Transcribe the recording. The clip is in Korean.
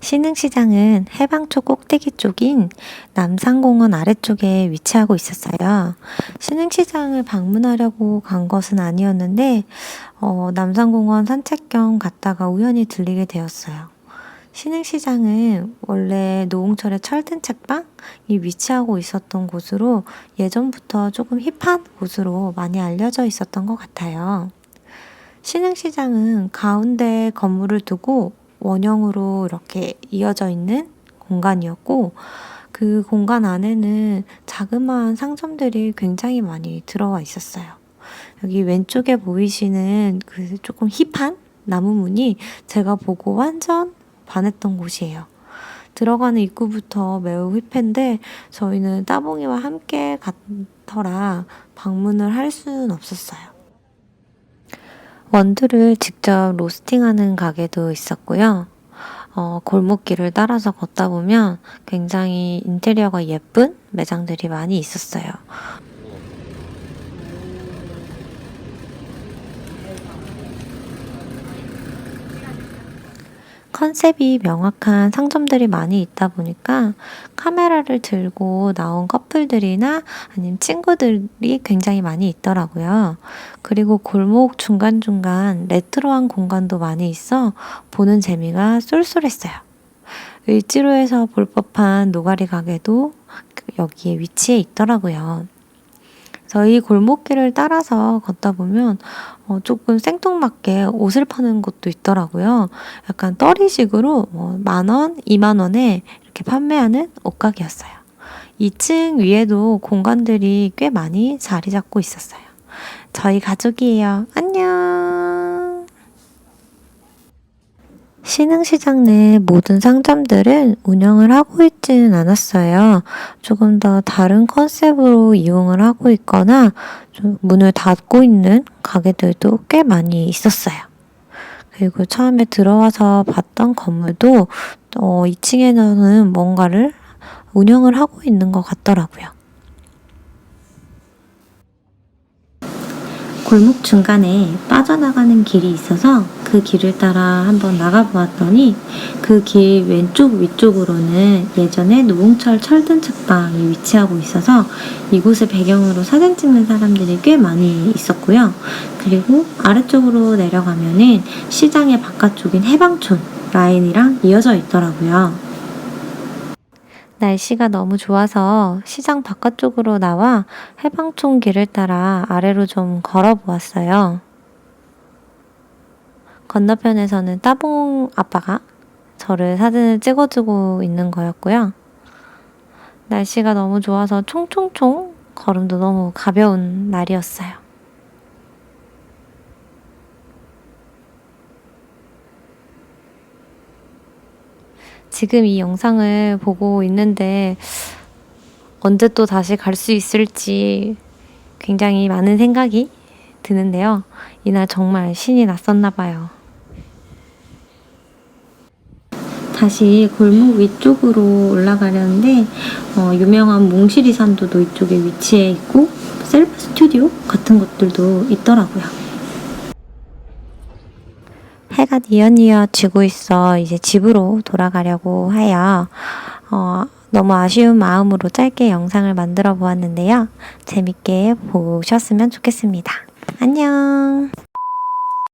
신흥시장은 해방초 꼭대기 쪽인 남산공원 아래쪽에 위치하고 있었어요. 신흥시장을 방문하려고 간 것은 아니었는데, 어, 남산공원 산책 겸 갔다가 우연히 들리게 되었어요. 신흥시장은 원래 노홍철의 철든 책방이 위치하고 있었던 곳으로 예전부터 조금 힙한 곳으로 많이 알려져 있었던 것 같아요. 신흥시장은 가운데 건물을 두고 원형으로 이렇게 이어져 있는 공간이었고, 그 공간 안에는 자그마한 상점들이 굉장히 많이 들어와 있었어요. 여기 왼쪽에 보이시는 그 조금 힙한 나무 문이 제가 보고 완전 반했던 곳이에요. 들어가는 입구부터 매우 힙한데 저희는 따봉이와 함께 갔더라 방문을 할 수는 없었어요. 원두를 직접 로스팅하는 가게도 있었고요. 어, 골목길을 따라서 걷다 보면 굉장히 인테리어가 예쁜 매장들이 많이 있었어요. 컨셉이 명확한 상점들이 많이 있다 보니까 카메라를 들고 나온 커플들이나 아니면 친구들이 굉장히 많이 있더라고요. 그리고 골목 중간중간 레트로한 공간도 많이 있어 보는 재미가 쏠쏠했어요. 을지로에서 볼 법한 노가리 가게도 여기에 위치해 있더라고요. 저희 골목길을 따라서 걷다 보면 어, 조금 생뚱맞게 옷을 파는 곳도 있더라고요. 약간 떨이식으로 뭐 만 원, 이만 원에 이렇게 판매하는 옷가게였어요. 2층 위에도 공간들이 꽤 많이 자리 잡고 있었어요. 저희 가족이에요. 안녕! 신흥시장 내 모든 상점들은 운영을 하고 있지는 않았어요. 조금 더 다른 컨셉으로 이용을 하고 있거나 좀 문을 닫고 있는 가게들도 꽤 많이 있었어요. 그리고 처음에 들어와서 봤던 건물도 어, 2층에는 뭔가를 운영을 하고 있는 것 같더라고요. 골목 중간에 빠져나가는 길이 있어서 그 길을 따라 한번 나가보았더니 그 길 왼쪽 위쪽으로는 예전에 노홍철 철든 책방이 위치하고 있어서 이곳을 배경으로 사진 찍는 사람들이 꽤 많이 있었고요. 그리고 아래쪽으로 내려가면은 시장의 바깥쪽인 해방촌 라인이랑 이어져 있더라고요. 날씨가 너무 좋아서 시장 바깥쪽으로 나와 해방촌 길을 따라 아래로 좀 걸어 보았어요. 건너편에서는 따봉 아빠가 저를 사진을 찍어주고 있는 거였고요. 날씨가 너무 좋아서 총총총 걸음도 너무 가벼운 날이었어요. 지금 이 영상을 보고 있는데 언제 또 다시 갈 수 있을지 굉장히 많은 생각이 드는데요. 이날 정말 신이 났었나 봐요. 다시 골목 위쪽으로 올라가려는데 어, 유명한 몽실이 산도도 이쪽에 위치해 있고 셀프 스튜디오 같은 것들도 있더라고요. 해가 뉘엿뉘엿 지고 있어 이제 집으로 돌아가려고 해요. 어, 너무 아쉬운 마음으로 짧게 영상을 만들어 보았는데요. 재밌게 보셨으면 좋겠습니다. 안녕.